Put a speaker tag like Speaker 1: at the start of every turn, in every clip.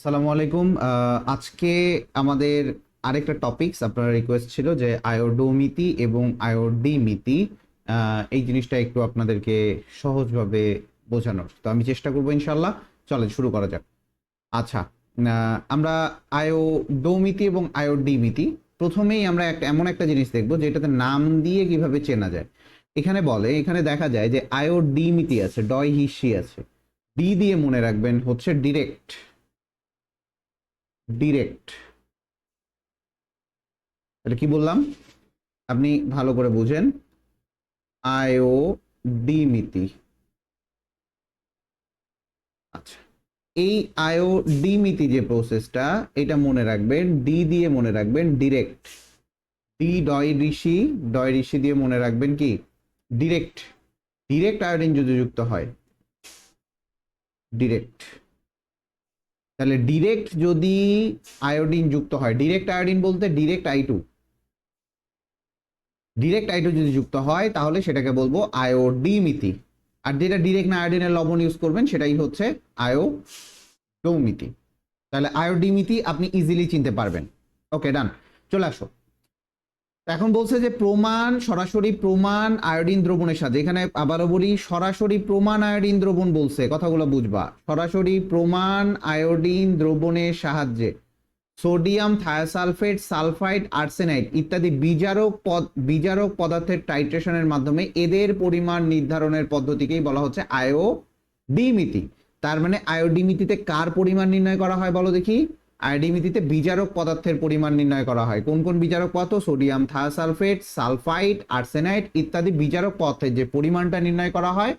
Speaker 1: আসসালামু আলাইকুম। আজকে আমাদের আরেকটা টপিকস আপনার রিকোয়েস্ট ছিল যে আয়োডোমিতি এবং আয়োডিমিতি এই জিনিসটা একটু আপনাদেরকে সহজভাবে বোঝানোর। তো আমি চেষ্টা করব ইনশাল্লাহ চলেন, শুরু করা যাক। আচ্ছা আমরা আয়োডোমিতি এবং আয়োডিমিতি, প্রথমেই আমরা একটা, এমন একটা জিনিস দেখব যেটাতে নাম দিয়ে কীভাবে চেনা যায়। এখানে বলে, এখানে দেখা যায় যে আয়োডিমিতি আছে ডয় হিসি আছে। ডি দিয়ে মনে রাখবেন হচ্ছে ডিরেক্ট ডিরেক্ট এটা কি বললাম? আপনি ভালো করে বুঝেন। আয়ো ডিমিতি আচ্ছা। এই আয়ো ডিমিতি যে প্রসেসটা এটা মনে রাখবেন ডি দিয়ে মনে রাখবেন ডিরেক্ট ডি ডয় ঋষি ডয় ঋষি দিয়ে মনে রাখবেন কি? ডিরেক্ট ডিরেক্ট আয়োডিন যদি যুক্ত হয়। ডিরেক্ট তাহলে ডিরেক্ট যদি আয়োডিন যুক্ত হয় ডিরেক্ট আয়োডিন বলতে direct I two direct I two যদি যুক্ত হয়, তাহলে সেটাকে বলব আয়োডিমিতি আর যেটা ডিরেক্ট না আয়োডিনের লবণ ইউজ করবেন, সেটাই হচ্ছে আয়ো ডৌমিতি তাহলে আয়োডিমিতি আপনি ইজিলি চিনতে পারবেন। ওকে ডান চলে আসো। এখন বলছে যে প্রমাণ, সরাসরি প্রমাণ, আয়োডিন দ্রবণের সাথে। এখানে আবারও বলি, সরাসরি প্রমাণ, আয়োডিন দ্রবণ বলছে। কথাগুলো বুঝবা। সরাসরি প্রমাণ, আয়োডিন দ্রবণের সাহায্যে সোডিয়াম, থায়োসালফেট, সালফাইড, আর্সেনাইড ইত্যাদি বিজারক পদ বিজারক পদার্থের টাইট্রেশনের মাধ্যমে এদের পরিমাণ নির্ধারণের পদ্ধতিকেই বলা হচ্ছে আয়োডিমিতি তার মানে আয়োডিমিতিতে কার পরিমাণ নির্ণয় করা হয় বলো দেখি। আয়োডিমিতিতে বিজারক পদার্থের পরিমাণ নির্ণয় করা হয়। কোন কোন বিজারক পদার্থ? সোডিয়াম থায়োসালফেট সালফাইড আর্সেনাইড ইত্যাদি বিজারক পদার্থের যে পরিমাণটা নির্ণয় করা হয়,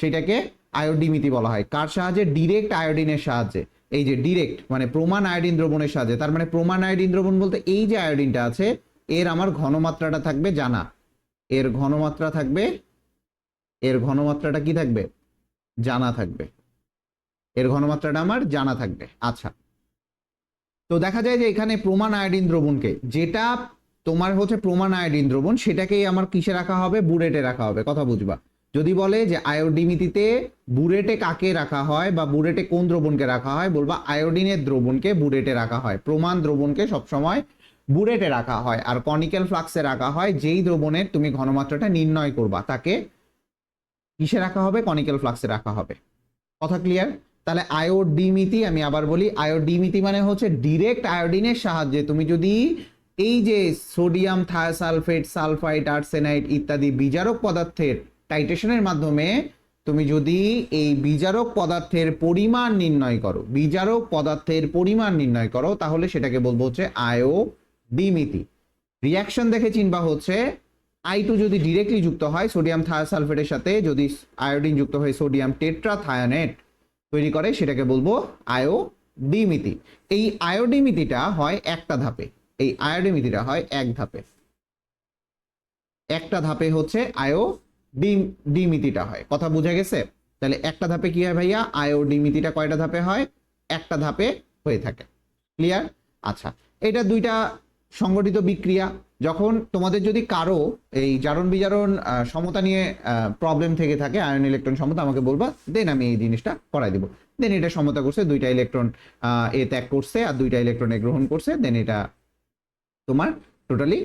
Speaker 1: সেটাকে আয়োডিমিতি বলা হয়। কার সাহায্যে? ডিরেক্ট আয়োডিনের সাহায্যে। এই যে ডিরেক্ট মানে প্রমাণ আয়োডিন দ্রবণের সাহায্যে। তার মানে প্রমাণ আয়োডিন দ্রবণ বলতে এই যে আয়োডিনটা আছে, এর আমার ঘনমাত্রাটা থাকবে জানা। এর ঘনমাত্রা থাকবে, এর ঘনমাত্রাটা কি থাকবে? জানা থাকবে। এর ঘনমাত্রাটা আমার জানা থাকবে। আচ্ছা। তো দেখা যায় যে এখানে প্রমাণ আয়োডিন দ্রবণকে, যেটা তোমার হচ্ছে প্রমাণ আয়োডিন দ্রবণ, সেটাকেই আমার কিসে রাখা হবে? বুরেটে রাখা হবে, কথা বুঝবা। যদি বলে যে আয়োডিমিতিতে বুরেটে কাকে রাখা হয় বা বুরেটে কোন দ্রবণকে রাখা হয়, বলবা আয়োডিনের দ্রবণকে বুরেটে রাখা হয়। প্রমাণ দ্রবণকে সবসময় বুরেটে রাখা হয়। আর কনিক্যাল ফ্লাক্সে রাখা হয়, যেই দ্রবণের তুমি ঘনমাত্রাটা নির্ণয় করবা, তাকে কিসে রাখা হবে? কনিক্যাল ফ্লাক্সে রাখা হবে। কথা ক্লিয়ার তাহলে আয়োডিমিতি আমি আবার বলি আয়োডিমিতি মানে হচ্ছে ডিরেক্ট আয়োডিনের সাহায্যে তুমি যদি এই যে সোডিয়াম থায়োসালফেট সালফাইট আর্সেনাইট ইত্যাদি বিজারক পদার্থের টাইট্রেশনের মাধ্যমে তুমি যদি এই বিজারক পদার্থের পরিমাণ নির্ণয় করো, বিজারক পদার্থের পরিমাণ নির্ণয় করো, তাহলে সেটাকে বলব হচ্ছে আয়ো ডিমিতি রিয়াকশন দেখে চিনবা হচ্ছে আই টু যদি ডিরেক্টলি যুক্ত হয় সোডিয়াম থায়োসালফেটের সাথে যদি আয়োডিন যুক্ত হয় সোডিয়াম টেট্রাথায়োনেট তৈরি করে, সেটাকে বলব আয়োডিমিতি। এই আয়োডিমিতিটা হয় একটা ধাপে। এই আয়োডিমিতিটা হয় এক ধাপে। একটা ধাপে হচ্ছে আয়ো ডিম ডিমিতিটা হয়। কথা বোঝা গেছে? তাহলে একটা ধাপে কি হয় ভাইয়া? আয়োডিমিতিটা কয়টা ধাপে হয়? একটা ধাপে হয়ে থাকে। ক্লিয়ার আচ্ছা। এটা দুইটা সংগঠিত বিক্রিয়া। যখন তোমাদের যদি কারও এই জারণ বিজারণ সমতা নিয়ে প্রবলেম থেকে থাকে আয়ন ইলেকট্রন সমতা, আমাকে বলবা, দেন আমি এই জিনিসটা করাই দিব। দেন এটা সমতা করছে, দুইটা ইলেকট্রন এ ত্যাগ করছে আর দুইটা ইলেকট্রন এ গ্রহণ করছে, দেন এটা তোমার টোটালি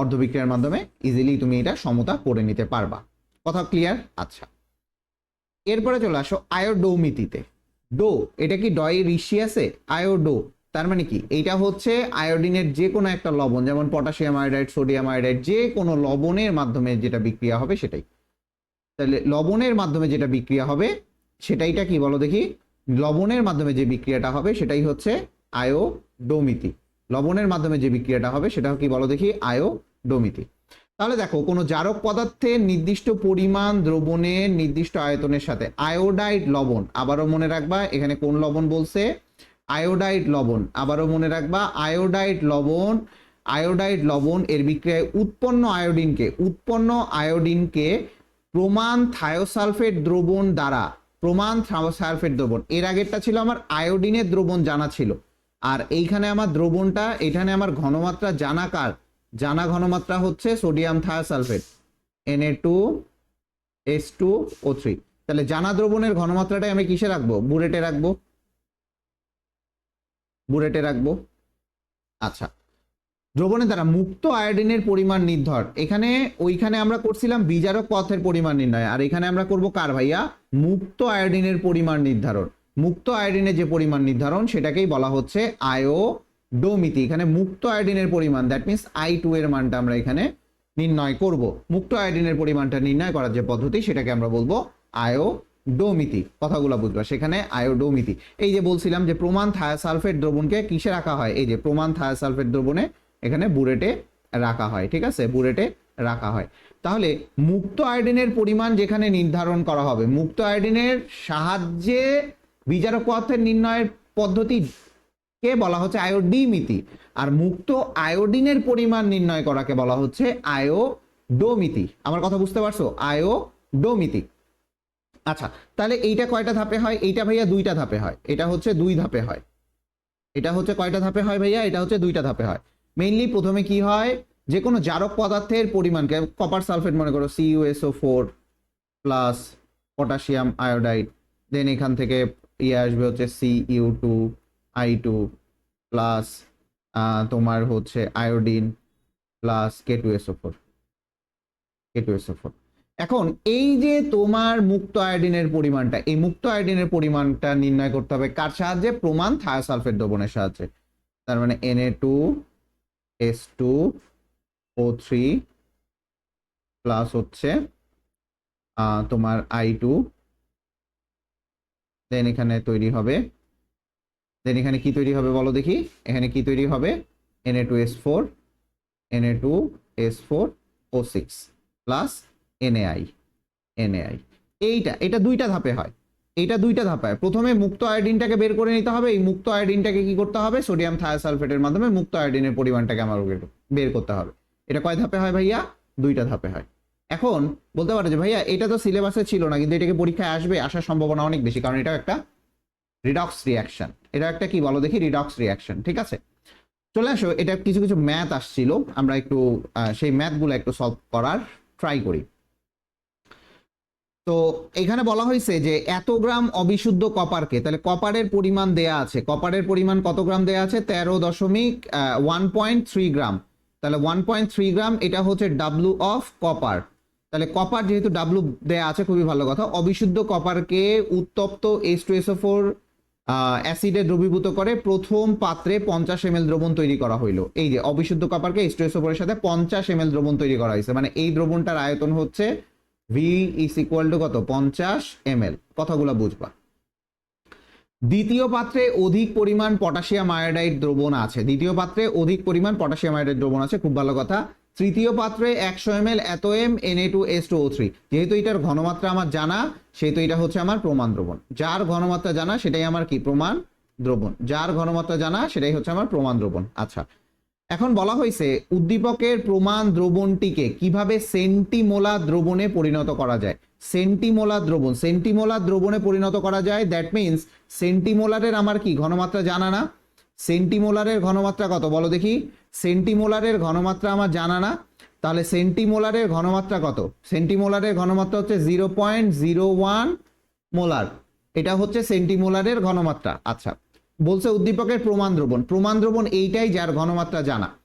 Speaker 1: অর্ধবিক্রিয়ার মাধ্যমে ইজিলি তুমি এটা সমতা করে নিতে পারবা। কথা ক্লিয়ার আচ্ছা। এরপরে চলে আসো আয়োডোমিতিতে। ডো, এটা কি ডয় ঋষি আছে? আয়োডো। তার মানে কি? এইটা হচ্ছে আয়োডিনের যে কোনো একটা লবণ, যেমন পটাশিয়াম আয়োডাইড, সোডিয়াম আয়োডাইড যে কোনো লবণের মাধ্যমে যেটা বিক্রিয়া হবে সেটাই। তাহলে লবণের মাধ্যমে যেটা বিক্রিয়া হবে সেটাইটা কি বলো দেখি? লবণের মাধ্যমে যে বিক্রিয়াটা হবে সেটাই হচ্ছে আয়োডোমিতি। লবণের মাধ্যমে যে বিক্রিয়াটা হবে সেটা কি বলো দেখি? আয়োডোমিতি। তাহলে দেখো, কোনো জারক পদার্থের নির্দিষ্ট পরিমাণ দ্রবণের নির্দিষ্ট আয়তনের সাথে আয়োডাইড লবণ, আবারও মনে রাখবা, এখানে কোন লবণ বলছে? আয়োডাইড লবণ। আবারও মনে রাখবা, আয়োডাইড লবণ আয়োডাইড লবণ এর বিক্রিয়ায় উৎপন্ন আয়োডিনকে উৎপন্ন আয়োডিনকে প্রমাণ থায়োসালফেট দ্রবণ দ্বারা, প্রমাণ থায়োসালফেট দ্রবণ। এর আগেরটা ছিল আমার আয়োডিনের দ্রবণ জানা ছিল। আর এইখানে আমার দ্রবণটা, এখানে আমার ঘনমাত্রা জানা কার? জানা ঘনমাত্রা হচ্ছে sodium thiosulphate NA two S two O three তাহলে জানা দ্রবণের ঘনমাত্রাটাই আমি কিসে রাখব? বুলেটে রাখব। বুরেটে রাখব। আচ্ছা। দ্রবণের দ্বারা মুক্ত আয়োডিনের পরিমাণ নির্ধর। এখানে, ওইখানে আমরা করছিলাম বিজারক পথের পরিমাণ নির্ণয়। আর এখানে আমরা করব কার ভাইয়া? মুক্ত আয়োডিনের পরিমাণ নির্ধারণ। মুক্ত আয়োডিনের যে পরিমাণ নির্ধারণ, সেটাকেই বলা হচ্ছে আয়ো ডোমিতি এখানে মুক্ত আয়োডিনের পরিমাণ দ্যাট মিনস আই টু এর মানটা আমরা এখানে নির্ণয় করব। মুক্ত আয়োডিনের পরিমাণটা নির্ণয় করার যে পদ্ধতি, সেটাকে আমরা বলব আয়ো ডোমিতি, কথাগুলো বুঝবা। সেখানে আয়োডোমিতি। এই যে বলছিলাম যে প্রমাণ থায়াসালফেট দ্রবণকে কিসে রাখা হয়? এই যে প্রমাণ থায়াসালফেট দ্রবণে এখানে বুরেটে রাখা হয়, ঠিক আছে? বুরেটে রাখা হয়। তাহলে মুক্ত আয়োডিনের পরিমাণ যেখানে নির্ধারণ করা হবে, মুক্ত আয়োডিনের সাহায্যে বিজারক পদার্থের নির্ণয়ের পদ্ধতি কে বলা হচ্ছে? আয়োডিমিতি। আর মুক্ত আয়োডিনের পরিমাণ নির্ণয় করাকে বলা হচ্ছে আয়োডোমিতি। আমার কথা বুঝতে পারছ? আয়োডোমিতি। আচ্ছা তাহলে এইটা কয়টা ধাপে হয়? এইটা ভাইয়া দুইটা ধাপে হয়। এটা হচ্ছে দুই ধাপে হয়। এটা হচ্ছে কয়টা ধাপে হয় ভাইয়া? এটা হচ্ছে দুইটা ধাপে হয়। মেইনলি প্রথমে কি হয়? যে কোনো জারক পদার্থের পরিমাণকে কপার সালফেট মনে করো CUSO four plus potassium iodide then এখান থেকে ইয়ে আসবে হচ্ছে C U two I two plus তোমার হচ্ছে iodine plus K two SO four K two SO four এখন এই যে তোমার মুক্ত আয়োডিনের পরিমাণটা, এই মুক্ত আয়োডিনের পরিমাণটা নির্ণয় করতে হবে কার সাহায্যে? প্রমাণ থায়োসালফেট দ্রবণের সাহায্যে। তার মানে NA two S two O three plus হচ্ছে তোমার আই টু দেন এখানে তৈরি হবে দেন এখানে কি তৈরি হবে বলো দেখি। এখানে কি তৈরি হবে? NA two S four NA two S four O six plus NAI NAI এইটা, এটা দুইটা ধাপে হয়। এইটা দুইটা ধাপে হয়। প্রথমে মুক্ত আয়োডিনটাকে বের করে নিতে হবে। এই মুক্ত আয়োডিনটাকে কি করতে হবে? সোডিয়াম থায়োসালফেটের মাধ্যমে মুক্ত আয়োডিনের পরিমাণটাকে আমার বের- করতে হবে। এটা কয় ধাপে হয় ভাইয়া? দুইটা ধাপে হয়। এখন বলতে পারো যে ভাইয়া, এটা তো সিলেবাসে ছিল না, কিন্তু এটাকে পরীক্ষায় আসবে, আসার সম্ভাবনা অনেক বেশি, কারণ এটা একটা রিডক্স রিয়াকশন এটা একটা কি বলো দেখি? রিডক্স রিয়াকশন ঠিক আছে? চলে আসো, এটা কিছু কিছু ম্যাথ আসছিল। আমরা একটু সেই ম্যাথগুলো একটু সলভ করার ট্রাই করি। তো এখানে বলা হয়েছে যে এত গ্রাম অবিশুদ্ধ কপারকে, তাহলে কপারের পরিমাণ দেয়া আছে। কপারের পরিমাণ কত গ্রাম দেয়া আছে? তেরো দশমিক ওয়ান পয়েন্ট থ্রি গ্রাম। তাহলে ওয়ান পয়েন্ট থ্রি গ্রাম এটা হচ্ছে ডাব্লু অফ কপার তাহলে কপার যেহেতু ডাব্লু দেয়া আছে, খুবই ভালো কথা। অবিশুদ্ধ কপারকে উত্তপ্ত H two S O four অ্যাসিডে দ্রবীভূত করে প্রথম পাত্রে পঞ্চাশ এম দ্রবণ তৈরি করা হইল। এই যে অবিশুদ্ধ কপারকে এইচ টু এসও ফোরের সাথে পঞ্চাশ এম দ্রবণ তৈরি করা হয়েছে। মানে এই দ্রবণটার আয়তন হচ্ছে ভি ইস ইকুয়াল টু কত? পঞ্চাশ এম কথাগুলো বুঝবা। দ্বিতীয় পাত্রে অধিক পরিমাণ পটাশিয়াম আয়োডাইড দ্রবণ আছে। দ্বিতীয় পাত্রে অধিক পরিমাণ পটাশিয়াম আয়োডাইড দ্রবণ আছে, খুব ভালো কথা। তৃতীয় পাত্রে একশো এম এল এত M N A two S two O three যেহেতু এটার ঘনমাত্রা আমার জানা, সেহেতু এটা হচ্ছে আমার প্রমাণ দ্রবণ। যার ঘনমাত্রা জানা, সেটাই আমার কি? প্রমাণ দ্রবণ। যার ঘনমাত্রা জানা, সেটাই হচ্ছে আমার প্রমাণ দ্রবণ। আচ্ছা এখন বলা হয়েছে, উদ্দীপকের প্রমাণ দ্রবণটিকে কীভাবে সেন্টিমোলা দ্রবণে পরিণত করা যায়। সেন্টিমোলা দ্রবণ, সেন্টিমোলা দ্রবণে পরিণত করা যায় দ্যাট মিন্স সেন্টিমোলারের আমার কি ঘনমাত্রা জানা না? সেন্টিমোলারের ঘনমাত্রা কত? বলো দেখি। সেন্টিমোলারের ঘনমাত্রা আমার জানা না। তাহলে সেন্টিমোলারের ঘনমাত্রা কত? সেন্টিমোলারের ঘনমাত্রা হচ্ছে zero point zero one molar. এটা হচ্ছে সেন্টিমোলারের ঘনমাত্রা। আচ্ছা বলছে উদ্দীপকের প্রমাণ দ্রবণ। প্রমাণ দ্রবণ এইটাই যার ঘনমাত্রা জানা।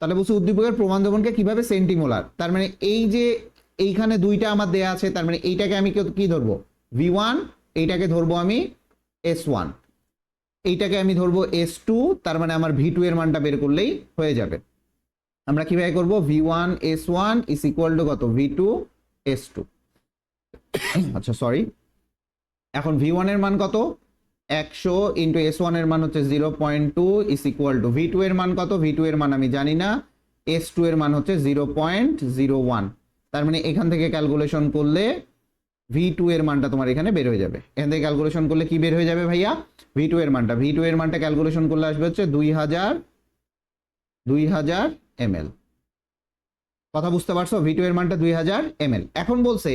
Speaker 1: তাহলে বলছে উদ্দীপকের প্রমাণ দ্রবণকে কীভাবে সেন্টিমোলার? তার মানে এই যে এইখানে দুইটা আমার দেয়া আছে, তার মানে এইটাকে আমি কি- ধরবো? ভি ওয়ান এইটাকে ধরবো আমি এস ওয়ান এইটাকে আমি ধরবো এস টু তার মানে আমার ভি টু এর মানটা বের করলেই হয়ে যাবে। আমরা কীভাবে করব? V one S one is equal to কত? ভি টু এস টু আচ্ছা সরি এখন ভি ওয়ানের মান কত? একশো ইন্টু এস ওয়ানের মান হচ্ছে zero point two is equal to V two এর মান কত? ভি টু এর মান আমি জানি না। এস টু এর মান হচ্ছে জিরো পয়েন্ট জিরো ওয়ান তার মানে এখান থেকে ক্যালকুলেশন করলে ভি টু এর মানটা তোমার এখানে বের হয়ে যাবে। এখান থেকে ক্যালকুলেশন করলে কি বের হয়ে যাবে ভাইয়া? ভি টু এর মানটা। ভি টু এর মানটা ক্যালকুলেশন করলে আসবে হচ্ছে দুই হাজার দুই হাজার এম এল। কথা বুঝতে পারছ? ভি টু এর মানটা দুই হাজার এম এল। এখন বলছে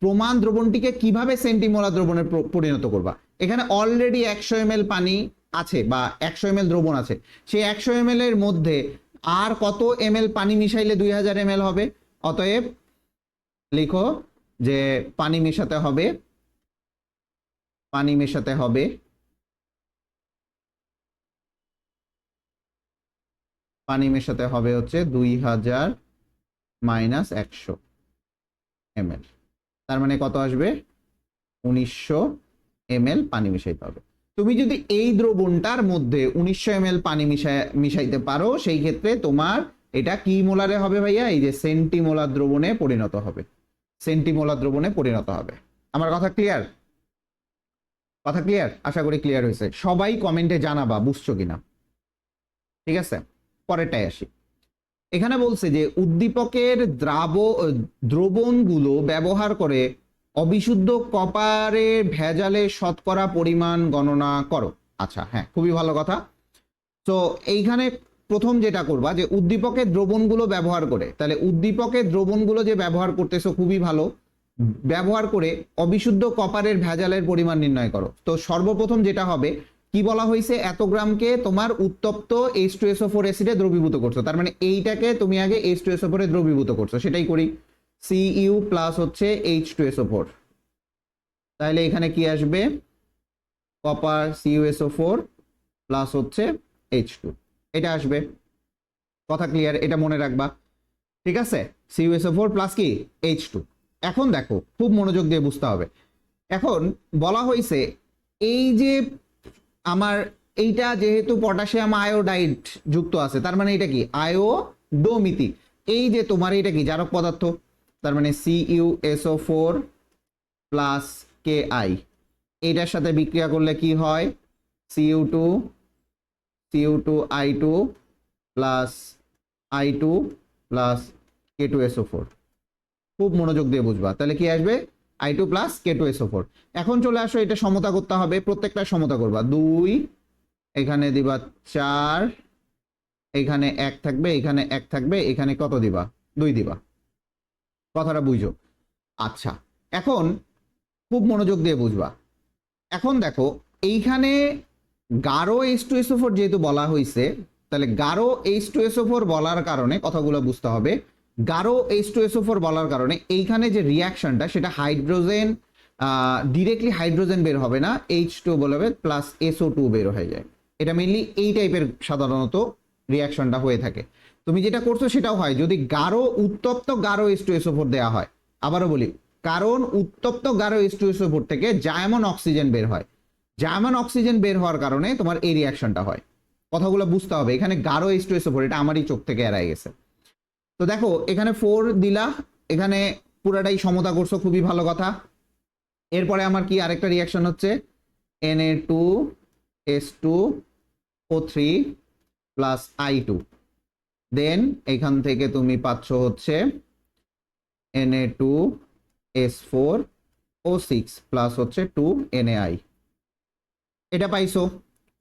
Speaker 1: প্রমাণ দ্রবণটিকে কীভাবে সেন্টিমোলা দ্রবণে পরিণত করবা? এখানে অলরেডি একশো এম পানি আছে বা একশো এম দ্রবণ আছে। সেই একশো এম এর মধ্যে আর কত এম পানি মিশাইলে দুই হাজার এম হবে? অতএব লিখো যে পানি মেশাতে হবে, পানি মেশাতে হবে, পানি মেশাতে হবে হচ্ছে দুই হাজার মাইনাস একশো এমএল তার মানে কত আসবে? উনিশশো এমএল পানি মিশাইতে হবে তুমি যদি এই দ্রবণটার মধ্যে উনিশশো এমএল পানি মিশাই, মিশাইতে পারো, সেই ক্ষেত্রে তোমার এটা কি মোলারে হবে ভাইয়া? এই যে সেন্টিমোলার দ্রবণে পরিণত হবে। সেন্টিমোলার দ্রবণে পরিণত হবে। আমার কথা ক্লিয়ার কথা ক্লিয়ার আশা করি ক্লিয়ার হয়েছে। সবাই কমেন্টে জানাবা, বুঝছ কিনা? ঠিক আছে? পরেরটাই আসি। এখানে বলছে যে উদ্দীপকের দ্রাব, দ্রবণগুলো ব্যবহার করে অবিশুদ্ধ কপারের ভেজালে শতকরা পরিমাণ গণনা করো। আচ্ছা হ্যাঁ খুবই ভালো কথা। তো এইখানে প্রথম যেটা করবা যে উদ্দীপকের দ্রবণগুলো ব্যবহার করে, তাহলে উদ্দীপকের দ্রবণগুলো যে ব্যবহার করতেছো খুবই ভালো। ব্যবহার করে অবিশুদ্ধ কপারের ভেজালের পরিমাণ নির্ণয় করো। তো সর্বপ্রথম যেটা হবে কি বলা হয়েছে? এত গ্রামকে তোমার উত্তপ্ত H two S O four অ্যাসিডে দ্রবীভূত করছ। তার মানে এইটাকে তুমি আগে এইচ টু এসও ফোরে দ্রবীভূত করছ। সেটাই করি। সি ইউ প্লাস হচ্ছে এইচ টু এসও ফোর তাহলে এখানে কি আসবে? কপার সিইউএসও ফোর প্লাস হচ্ছে এইচ টু এটা আসবে। কথা ক্লিয়ার এটা মনে রাখবা। ঠিক আছে? সিইউএসও ফোর প্লাস কি? এইচ টু এখন দেখো, খুব মনোযোগ দিয়ে বুঝতে হবে। এখন বলা হয়েছে, এই যে আমার এইটা যেহেতু পটাশিয়াম আয়োডাইড যুক্ত আছে, তার মানে এটা কি? আয়োডোমিতি। এই যে তোমার এটা কি? জারক পদার্থ। তার মানে CUSO four plus K I এইটার সাথে বিক্রিয়া করলে কি হয়? CU two CU two I two plus I two plus K two SO four খুব মনোযোগ দিয়ে বুঝবা। তাহলে কি আসবে? I two plus K two SO four এখন চলে আসো, এটা সমতা করতে হবে, প্রত্যেকটা সমতা করবা। দুই, এখানে দিবা চার, এখানে এক থাকবে, এখানে এক থাকবে, এখানে কত দিবা? দুই দিবা। কথাটা বুঝো। আচ্ছা এখন খুব মনোযোগ দিয়ে বুঝবা। এখন দেখো, এইখানে গাঢ় এইচ টু এসও ফোর যেহেতু বলা হয়েছে তাহলে গাঢ় এইচ টু এসও ফোর বলার কারণে কথাগুলো বুঝতে হবে। গাঢ় এইচ টু এসও ফোর বলার কারণে এইখানে যে রিয়াকশনটা সেটা হাইড্রোজেন ডিরেক্টলি হাইড্রোজেন বের হবে না এইচ টু বলবে প্লাস এসও টু বের হয়ে যায়। এটা মেনলি এই টাইপের সাধারণত রিয়াকশনটা হয়ে থাকে। তুমি যেটা করছ সেটাও হয়, যদি গাঢ় উত্তপ্ত গাঢ় এস টু এসও ফোর দেওয়া হয়, আবারও বলি, কারণ উত্তপ্ত গাঢ় এস টু এসও ফোর থেকে জায়মন অক্সিজেন বের হয়। জার্মান অক্সিজেন বের হওয়ার কারণে তোমার এই রিয়াকশনটা হয়। কথাগুলো বুঝতে হবে, এখানে গাঢ় এস টু এসও ফোর এটা আমারই চোখ থেকে এড়াই গেছে। তো দেখো, এখানে ফোর দিলা, এখানে পুরাটাই সমতা করছ, খুবই ভালো কথা। এরপরে আমার কি আরেকটা রিয়াকশন হচ্ছে? N A two S two O three plus I two then এখান থেকে তুমি পাচ্ছ হচ্ছে N A two S four O six plus হচ্ছে টু এন এ আই এটা পাইছো?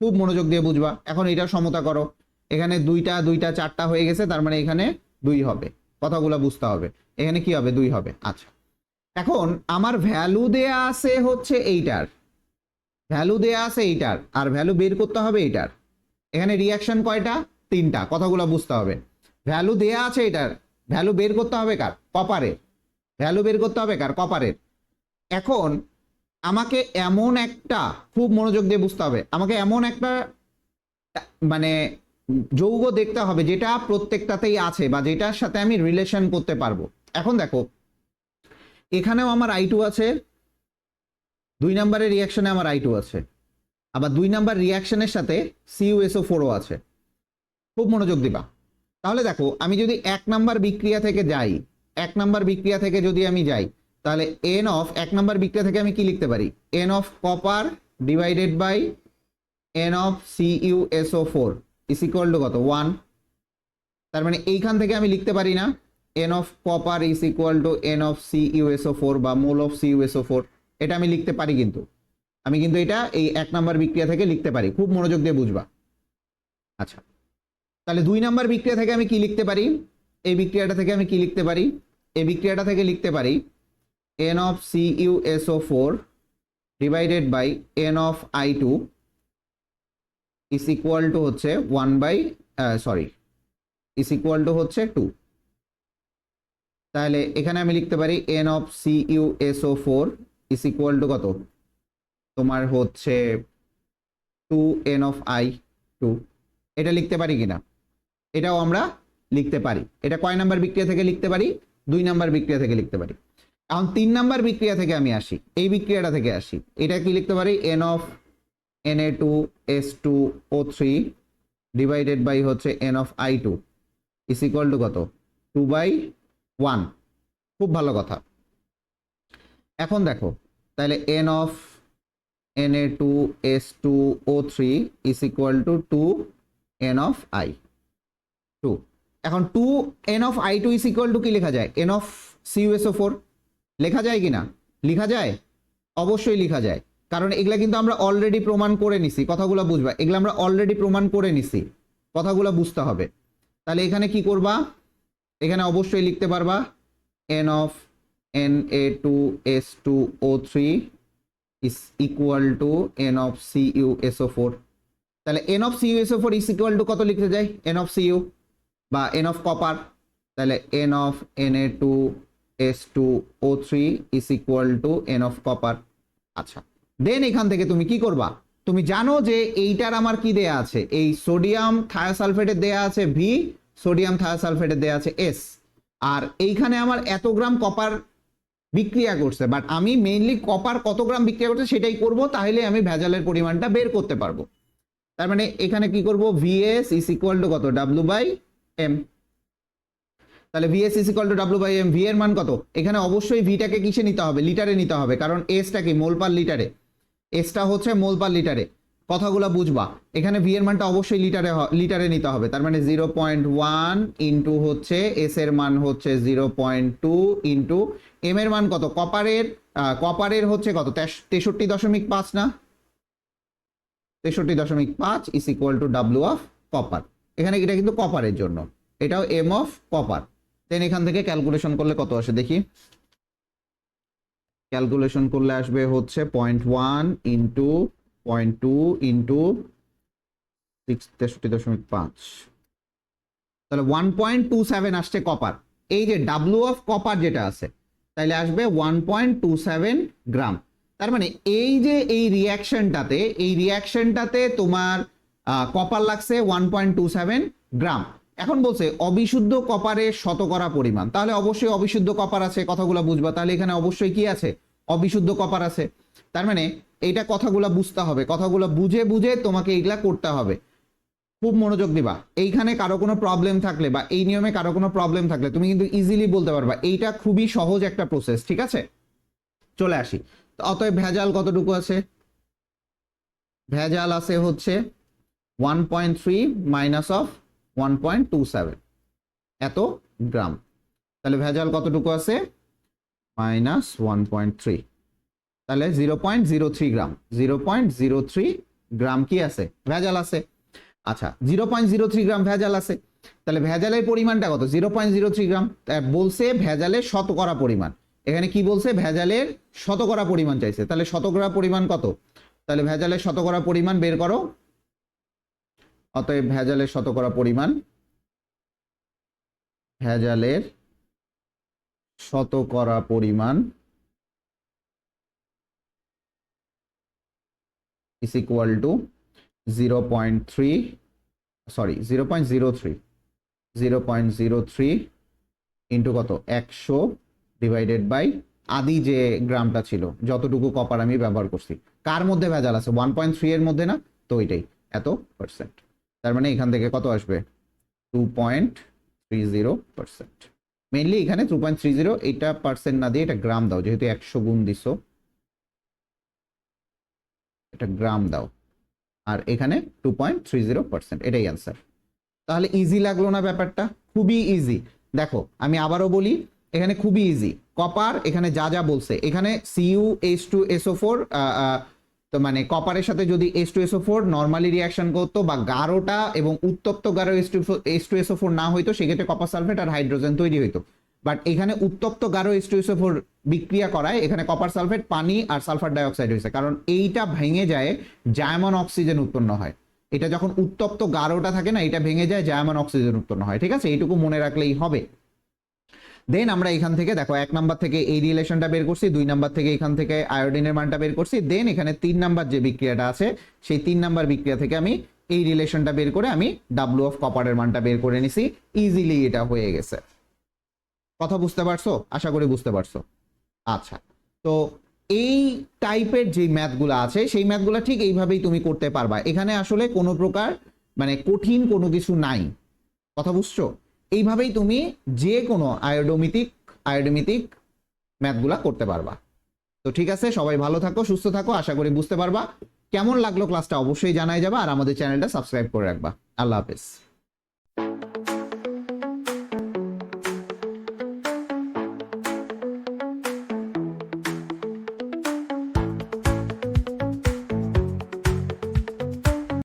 Speaker 1: খুব মনোযোগ দিয়ে বুঝবা। এখন এটা সমতা করো। এখানে দুইটা দুইটা, চারটা হয়ে গেছে, তার মানে এখানে দুই হবে। কথাগুলো বুঝতে হবে। এখানে কি হবে? দুই হবে। আচ্ছা। এখন আমার ভ্যালু দেয়া আছে হচ্ছে এইটার। ভ্যালু দেয়া আছে এইটার। আর ভ্যালু বের করতে হবে এইটার। এখানে রিয়াকশন কয়টা? তিনটা। কথাগুলো বুঝতে হবে। ভ্যালু দেয়া আছে এটার ভ্যালু বের করতে হবে কার? কপারের ভ্যালু বের করতে হবে কার? কপারের এখন আমাকে এমন একটা, খুব মনোযোগ দিয়ে বুঝতে হবে। আমাকে এমন একটা মানে যৌগ দেখতে হবে, যেটা প্রত্যেকটাতেই আছে বা যেটার সাথে আমি রিলেশন করতে পারব। এখন দেখো, এখানেও আমার আই টু আছে, দুই নাম্বারের রিয়াকশনে আমার আই টু আছে, আবার দুই নাম্বার রিয়াকশনের সাথে সিইউএসও ফোরও আছে। খুব মনোযোগ দিবা। তাহলে দেখো, আমি যদি এক নাম্বার বিক্রিয়া থেকে যাই, এক নাম্বার বিক্রিয়া থেকে যদি আমি যাই, তাহলে এন অফ এক নাম্বার বিক্রিয়া থেকে আমি কি লিখতে পারি? N of copper divided by N of CUSO four is equal to কত? ওয়ান তার মানে এইখান থেকে আমি লিখতে পারি না N of copper is equal to N of CUSO four বা মোল অফ সিইউএসও ফোর এটা আমি লিখতে পারি কিন্তু। আমি কিন্তু এটা এই এক নাম্বার বিক্রিয়া থেকে লিখতে পারি। খুব মনোযোগ দিয়ে বুঝবা। আচ্ছা। তাহলে দুই নাম্বার বিক্রিয়া থেকে আমি কি লিখতে পারি? এই বিক্রিয়াটা থেকে আমি কি লিখতে পারি? এই বিক্রিয়াটা থেকে লিখতে পারি N of CUSO four divided by N of I two is equal to হচ্ছে one by sorry is equal to হচ্ছে টু তাহলে এখানে আমি লিখতে পারি N of C U S O four is to কত? তোমার হচ্ছে two N of I two এটা লিখতে পারি কিনা? এটাও আমরা লিখতে পারি। এটা কয় নাম্বার বিক্রিয়া থেকে লিখতে পারি? দুই নাম্বার বিক্রিয়া থেকে লিখতে পারি। এখন তিন নাম্বার বিক্রিয়া থেকে আমি আসি। এই বিক্রিয়াটা থেকে আসি। এটা কি লিখতে পারি? N of N A two S two O three divided by হচ্ছে N of I two is equal to কত? টু বাই ওয়ান খুব ভালো কথা। এখন দেখো, তাহলে N of N A two S two O three is equal to two N of I two এখন two N of I two is equal to কি লেখা যায়? এন অফ সিইউএসও ফোর লেখা যায় কি না? লেখা যায়? অবশ্যই লেখা যায়। কারণ এগুলা কিন্তু আমরা অলরেডি প্রমাণ করে নিছি। কথাগুলো বুঝবা। এগুলো আমরা অলরেডি প্রমাণ করে নিছি। কথাগুলো বুঝতে হবে। তাহলে এখানে কি করবা? এখানে অবশ্যই লিখতে পারবা N of N A two S two O three is equal to N of C U S O four তাহলে N of C U S O four is equal to কত লিখতে যাই? এন অফ সি ইউ বা N of copper তাহলে N of N A two S two O three is equal to N of copper আচ্ছা। Then এখান থেকে তুমি কি করবা? তুমি জানো যে এইটার আমার কি দেয়া আছে? এই সোডিয়াম থায়োসালফেটের দেয়া আছে ভি সোডিয়াম থায়োসালফেটের দেয়া আছে এস আর এইখানে আমার এত গ্রাম কপার বিক্রিয়া করছে বাট আমি মেইনলি কপার কত গ্রাম বিক্রিয়া করছে সেটাই করব, তাহলে আমি ভেজালের পরিমাণটা বের করতে পারব। তার মানে এখানে কি করব? ভিএস ইস ইকুয়াল টু কত? ডাব্লু বাই এম তাহলে VS is equal to W by M V এর মান কত? এখানে অবশ্যই ভিটাকে কিসে নিতে হবে? লিটারে নিতে হবে, কারণ এসটা কি? মোল পার লিটারে। এসটা হচ্ছে মোল পার লিটারে। কথাগুলো বুঝবা। এখানে ভি এর মানটা অবশ্যই লিটারে লিটারে নিতে হবে। তার মানে জিরো পয়েন্ট ওয়ান ইন্টু হচ্ছে এস এর মান হচ্ছে zero point two into M এর মান কত? কপারের কপারের হচ্ছে কত? তেষ- তেষট্টি দশমিক পাঁচ না? তেষট্টি দশমিক পাঁচ is equal to W of copper এখানে এটা কিন্তু কপারের জন্য। এটাও এম অফ কপার দেন এখান থেকে ক্যালকুলেশন করলে কত আসে? দেখি। ক্যালকুলেশন করলে আসবে হচ্ছে point one into point two into six তেষট্টি দশমিক পাঁচ। তাহলে ওয়ান পয়েন্ট টু সেভেন আসছে কপার এই যে ডাব্লু অফ কপার যেটা আছে তাহলে আসবে one point two seven gram তার মানে এই যে এই রিয়াকশনটাতে এই রিয়াকশনটাতে তোমার কপার লাগছে one point two seven gram এখন বলছে, অবিশুদ্ধ কপারের শতকরা পরিমাণ। তাহলে অবশ্যই অবিশুদ্ধ কপার আছে, কথাগুলো বুঝবা। তাহলে এখানে অবশ্যই কি আছে? অবিশুদ্ধ কপার আছে। তার মানে এইটা কথাগুলো বুঝতে হবে। কথাগুলো বুঝে বুঝে তোমাকে এইগুলা করতে হবে। খুব মনোযোগ দিবা। এইখানে কারও কোনো প্রবলেম থাকলে বা এই নিয়মে কারও কোনো প্রবলেম থাকলে তুমি কিন্তু ইজিলি বলতে পারবা। এইটা খুবই সহজ একটা প্রসেস ঠিক আছে? চলে আসি। অতএব ভেজাল কতটুকু আছে? ভেজাল আছে হচ্ছে one point three minus of one point two seven এত গ্রাম। তাহলে ভেজাল কতটুকু আছে? মাইনাস ওয়ান পয়েন্ট থ্রি তাহলে zero point zero three gram. Zero point zero three gram কি আছে? ভেজাল আছে। আচ্ছা zero point zero three gram ভেজাল আছে। তাহলে ভেজালের পরিমাণটা কত? Zero point zero three gram. বলছে ভেজালের শতকরা পরিমাণ। এখানে কি বলছে? ভেজালের শতকরা পরিমাণ চাইছে। তাহলে শতকরা পরিমাণ কত? তাহলে ভেজালের শতকরা পরিমাণ বের করো। অতএব ভেজালের শতকরা পরিমাণ, ভেজালের শতকরা পরিমাণ is equal to 0.3 sorry 0.03 0.03 into কত? একশো ডিভাইডেড বাই আদি যে গ্রামটা ছিল, যতটুকু কপার আমি ব্যবহার করছি। কার মধ্যে ভেজাল আছে? ওয়ান পয়েন্ট থ্রি এর মধ্যে না? তো ওইটাই এত পার্সেন্ট তার মানে এখান থেকে কত আসবে? Two point three zero percent mainly এখানে টু পয়েন্ট থ্রি জিরো এটা পার্সেন্ট না দিয়ে এটা গ্রাম দাও, যেহেতু একশো গুণ দিছো। এটা গ্রাম দাও। আর এখানে two point three zero percent এটাই অ্যান্সার তাহলে ইজি লাগল না ব্যাপারটা? খুবই ইজি দেখো, আমি আবারও বলি, এখানে খুবই ইজি কপার এখানে যা যা বলছে, এখানে CU H two SO four তো মানে কপারের সাথে যদি S two SO four normally reaction করতো বা গাঢ়টা এবং উত্তপ্ত গাঢ় S two H two SO four না হইতো, সেক্ষেত্রে কপার সালফেট আর হাইড্রোজেন তৈরি হইতো। বাট এখানে উত্তপ্ত গাঢ় এইচ টু এসও ফোর বিক্রিয়া করায়, এখানে কপার সালফেট, পানি আর সালফার ডাইঅক্সাইড হয়েছে। কারণ এইটা ভেঙে যায়, জায়মন অক্সিজেন উৎপন্ন হয়। এটা যখন উত্তপ্ত গাঢ়টা থাকে না, এটা ভেঙে যায়, জায়মন অক্সিজেন উৎপন্ন হয়। ঠিক আছে? এইটুকু মনে রাখলেই হবে। দেন আমরা এখান থেকে, দেখো, এক নাম্বার থেকে এই রিলেশনটা বের করছি, দুই নাম্বার থেকে এখান থেকে আয়োডিনের মানটা বের করছি দেন এখানে তিন নাম্বার যে বিক্রিয়াটা আছে, সেই তিন নাম্বার বিক্রিয়া থেকে আমি এই রিলেশনটা বের করে আমি ডাব্লু অফ কপারের মানটা বের করে নিছি। ইজিলি এটা হয়ে গেছে। কথা বুঝতে পারছ? আশা করি বুঝতে পারছ। আচ্ছা তো এই টাইপের যে ম্যাথগুলো আছে, সেই ম্যাথগুলো ঠিক এইভাবেই তুমি করতে পারবা। এখানে আসলে কোনো প্রকার মানে কঠিন কোনো কিছু নাই। কথা বুঝছ? এইভাবেই তুমি যে কোনো আয়োডোমিতিক আয়োডোমিতিক ম্যাথগুলা করতে পারবা। তো ঠিক আছে, সবাই ভালো থাকো, সুস্থ থাকো, আশা করি বুঝতে পারবা। কেমন লাগল ক্লাসটা অবশ্যই জানাই যাবা, আর আমাদের চ্যানেলটা সাবস্ক্রাইব করে রাখবা। আল্লাহ হাফেজ।